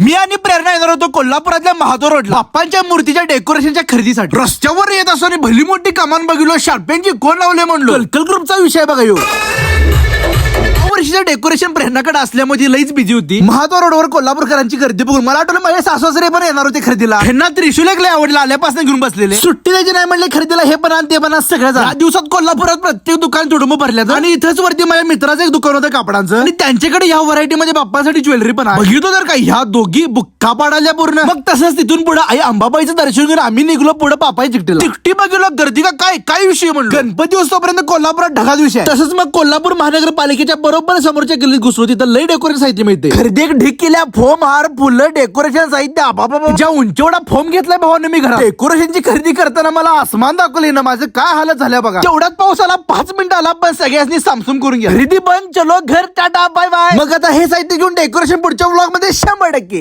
मी आणि प्रेरणा येणार होतो कोल्हापुरातल्या महादो रोडला. बाप्पांच्या मूर्तीच्या डेकोरेशनच्या खरेदीसाठी. रस्त्यावर येत असताना भली मोठी कमान बघितलो शार्पेनची कोण लावले म्हणलो? कलकल ग्रुपचा विषय बघा यो. या वर्षीचं डेकोरेशन प्रेरणाकडे असल्यामुळे ती लईच बिझी होती. महाद्वार रोडवर कोल्हापूरकरांची गर्दी बघून मला आठवलं माझे सासरे पण येणार होते खरेदीला. ह्यांना त्रिशूल एक लय आवडलं आल्यापासून घेऊन बसलेले. सुट्टी द्यायची नाही म्हणले खरेदीला हे पण ते पण आण, सगळं जा. या दिवसात कोल्हापुरात प्रत्येक दुकान तुडुंब भरल्यात आणि इथंच वरती माझ्या मित्राचं एक दुकान होतं कापडांचं. आणि त्यांच्याकडे या व्हरायटी मध्ये बाप्पासाठी ज्वेलरी पण आहे. बघितो तर काय ह्या दोघी बुक्का पाडाल्या पूर्ण. मग तसंच तिथून पुढे आई अंबाबाईचं दर्शन घेऊन आम्ही निघलो पुढे पापाई चिकटीला. चिकटी बघितलो गर्दी का काय काय विषय म्हणलो? गणपती उत्सवापर्यंत कोल्हापुरात ढगाच विषय. तसंच मग कोल्हापूर महानगरपालिकेच्या बरोबर समोरच्या गल्लीत घुसलो तिथं लई डेकोरेशन साहित्य मिळते खरेदी एक ढीक केल्या फोम हार फुलं डेकोरेशन साहित्य. आबाबा ज्या उंचवडा फोम घेतलाय भावाने मी घरात. डेकोरेशनची खरेदी करताना मला आसमान दाखवले ना माझं काय हालत झाल्या बघा. तेवढ्यात पाऊस आला पाच मिनिटं आला पण सगळ्यांनी सामसूम करून घ्या. खरेदी बंद चलो घर टाटा बाय बाय मग आता हे साहित्य घेऊन डेकोरेशन पुढच्या ब्लॉगमध्ये शंभर टक्के.